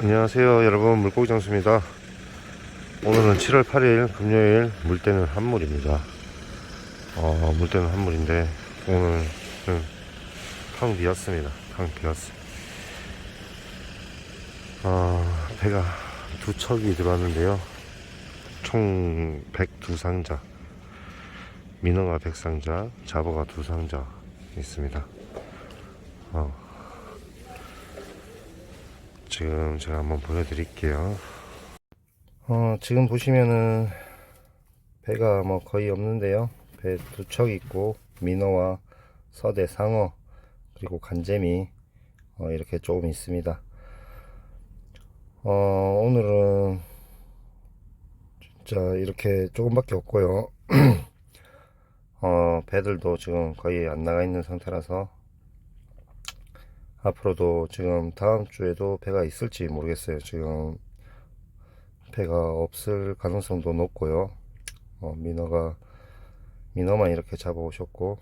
안녕하세요 여러분. 물고기 장수입니다. 오늘은 7월 8일 금요일 물때는 한물입니다. 어, 물때는 한물인데 오늘은 텅 비었습니다. 텅 비었어요 어, 배가 두 척이 들어왔는데요. 총 102상자 민어가 100상자 잡어가 2상자 있습니다 지금 제가 한번 보여드릴게요. 어, 지금 보시면은 배가 뭐 거의 없는데요. 배 두 척 있고 민어와 서대 상어 그리고 간재미 어, 이렇게 조금 있습니다. 어, 오늘은 진짜 이렇게 조금밖에 없고요. 어, 배들도 지금 거의 안 나가 있는 상태라서 앞으로도 지금 다음 주에도 배가 있을지 모르겠어요. 지금 배가 없을 가능성도 높고요. 어, 민어가 민어만 이렇게 잡아오셨고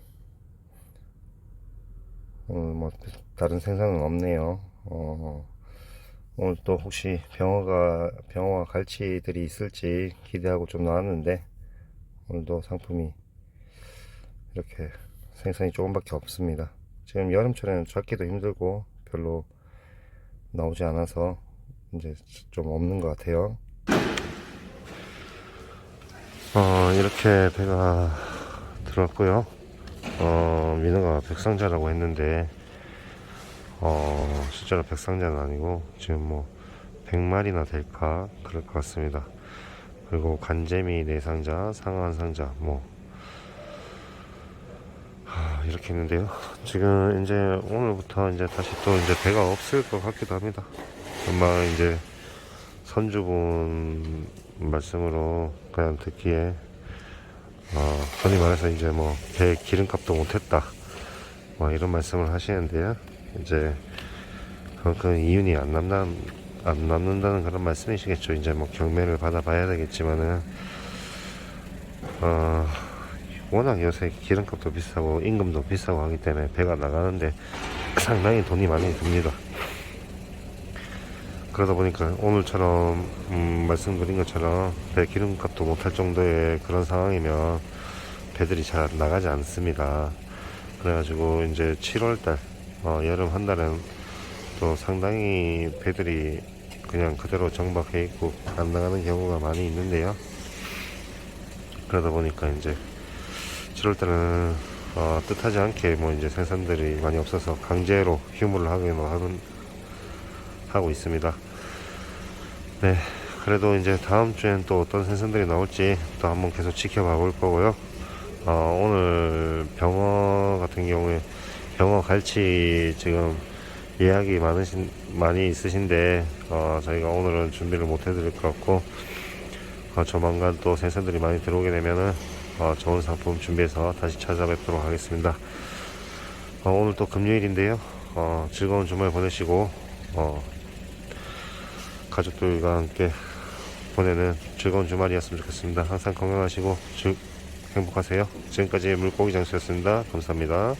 오늘 뭐 다른 생선은 없네요. 어, 오늘 또 혹시 병어가 병어와 갈치들이 있을지 기대하고 좀 나왔는데 오늘도 상품이 이렇게 생선이 조금밖에 없습니다. 지금 여름철에는 잡기도 힘들고 별로 나오지 않아서 이제 좀 없는 것 같아요. 어, 이렇게 배가 들어왔고요. 어, 민어가 백상자라고 했는데, 어, 실제로 백상자는 아니고, 지금 뭐, 100마리나 될까? 그럴 것 같습니다. 그리고 간재미 4상자, 상어 1상자, 뭐, 아, 이렇게 했는데요. 지금 이제 오늘부터 이제 다시 또 이제 배가 없을 것 같기도 합니다. 아마 이제 선주분 말씀으로 그냥 듣기에 어, 흔히 말해서 이제 뭐 배 기름값도 못했다. 뭐 이런 말씀을 하시는데요. 이제 그만큼 이윤이 안 남는 안 남는다는 그런 말씀이시겠죠. 이제 뭐 경매를 받아봐야 되겠지만은 어. 워낙 요새 기름값도 비싸고 임금도 비싸고 하기 때문에 배가 나가는데 상당히 돈이 많이 듭니다. 그러다 보니까 오늘처럼 음, 말씀드린 것처럼 배 기름값도 못할 정도의 그런 상황이면 배들이 잘 나가지 않습니다. 그래가지고 이제 7월달 어, 여름 한 달은 또 상당히 배들이 그냥 그대로 정박해 있고 안 나가는 경우가 많이 있는데요. 그러다 보니까 이제 7월 때는 어, 뜻하지 않게 뭐 이제 생산들이 많이 없어서 강제로 휴무를 하기는 하는 하고 있습니다. 네, 그래도 이제 다음 주엔 또 어떤 생선들이 나올지 또 한번 계속 지켜봐 볼 거고요. 어, 오늘 병어 같은 경우에 병어 갈치 지금 예약이 많으신 많이 있으신데 어, 저희가 오늘은 준비를 못 해드릴 것 같고 어, 조만간 또 생선들이 많이 들어오게 되면은 어, 좋은 상품 준비해서 다시 찾아뵙도록 하겠습니다. 어, 오늘 또 금요일인데요. 어, 즐거운 주말 보내시고 어, 가족들과 함께 보내는 즐거운 주말이었으면 좋겠습니다. 항상 건강하시고 즐, 행복하세요. 지금까지 물고기 장수였습니다. 감사합니다.